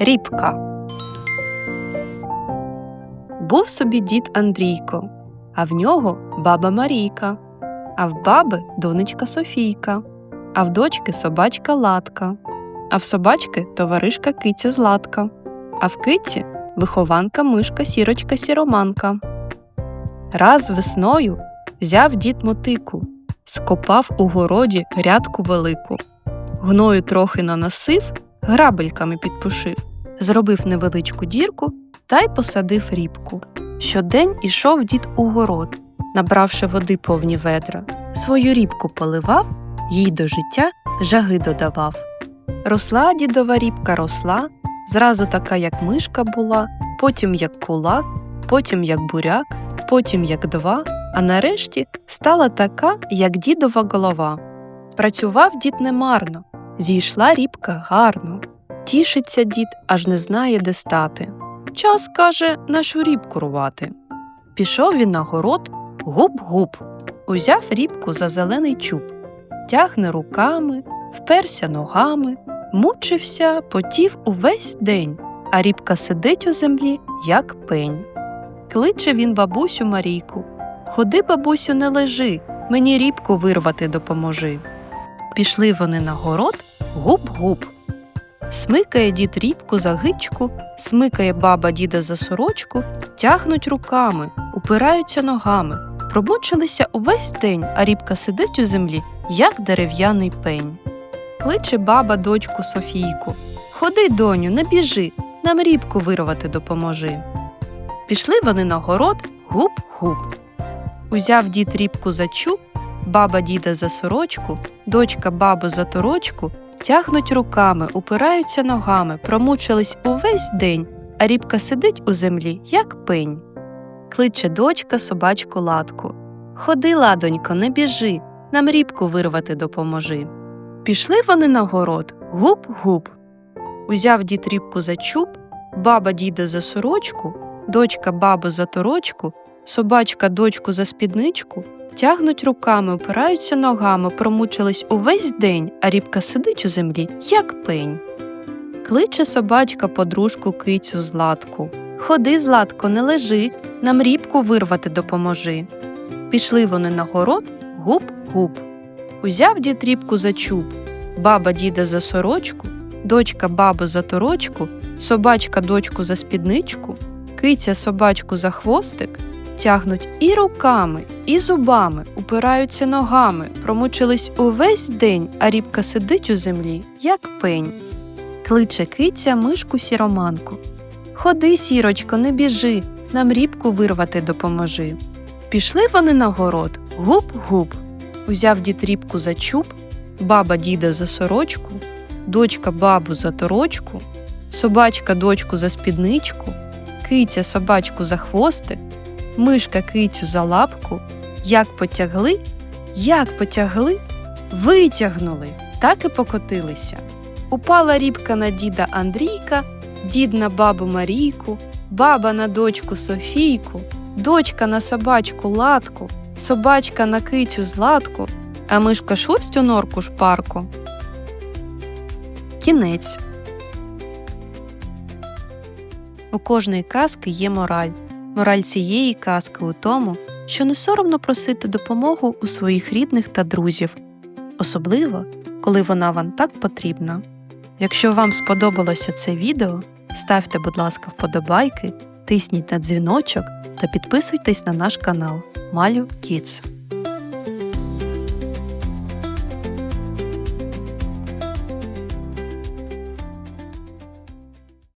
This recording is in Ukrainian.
Рібка. Був собі дід Андрійко, а в нього баба Марійка, а в баби донечка Софійка, а в дочки собачка Латка, а в собачки товаришка киця Златка, а в киці вихованка мишка сірочка сіроманка. Раз весною взяв дід мотику, скопав у городі грядку велику, гною трохи наносив, грабельками підпушив, зробив невеличку дірку та й посадив рібку. Щодень ішов дід у город, набравши води повні ведра, свою рібку поливав, їй до життя жаги додавав. Росла дідова рібка росла, зразу така, як мишка була, потім як кулак, потім як буряк, потім як два, а нарешті стала така, як дідова голова. Працював дід немарно, зійшла рібка гарно. Тішиться дід, аж не знає, де стати. Час, каже, нашу рібку рвати. Пішов він на город гуп-гуп, узяв рібку за зелений чуб, тягне руками, вперся ногами, мучився, потів увесь день, а рібка сидить у землі, як пень. Кличе він бабусю Марійку. Ходи, бабусю, не лежи, мені рібку вирвати допоможи. Пішли вони на город гуп-гуп. Смикає дід рібку за гичку, смикає баба діда за сорочку, тягнуть руками, упираються ногами, промучилися увесь день, а рібка сидить у землі, як дерев'яний пень. Кличе баба дочку Софійку. Ходи, доню, не біжи, нам рібку вирвати допоможи. Пішли вони на город гуп-гуп. Узяв дід рібку за чуб, баба діда за сорочку, дочка бабу за торочку, тягнуть руками, упираються ногами, промучились увесь день, а рібка сидить у землі, як пень. Кличе дочка собачку латку. Ходи, ладонько, не біжи, нам рібку вирвати допоможи. Пішли вони на город гуп-гуп. Узяв дід рібку за чуб, баба діда за сорочку, дочка бабу за торочку, собачка дочку за спідничку, тягнуть руками, опираються ногами, промучились увесь день, а рібка сидить у землі, як пень. Кличе собачка подружку кицю Златку. Ходи, Златко, не лежи, нам рібку вирвати допоможи. Пішли вони на город гуп-гуп. Узяв дід рібку за чуб, баба діда за сорочку, дочка бабу за торочку, собачка дочку за спідничку, киця собачку за хвостик, тягнуть і руками, і зубами, упираються ногами, промучились увесь день, а рібка сидить у землі, як пень. Кличе киця мишку сіроманку. Ходи, сірочко, не біжи, нам рібку вирвати допоможи. Пішли вони на город гуп-гуп. Узяв дід рібку за чуб, баба діда за сорочку, дочка бабу за торочку, собачка дочку за спідничку, киця собачку за хвостик, мишка кицю за лапку, як потягли, як потягли, витягнули, так і покотилися. Упала рібка на діда Андрійка, дід на бабу Марійку, баба на дочку Софійку, дочка на собачку латку, собачка на кицю златку, а мишка шурсть у норку шпарку. Кінець. У кожної казки є мораль. Мораль цієї казки у тому, що не соромно просити допомогу у своїх рідних та друзів, особливо коли вона вам так потрібна. Якщо вам сподобалося це відео, ставте, будь ласка, вподобайки, тисніть на дзвіночок та підписуйтесь на наш канал Малю Kids.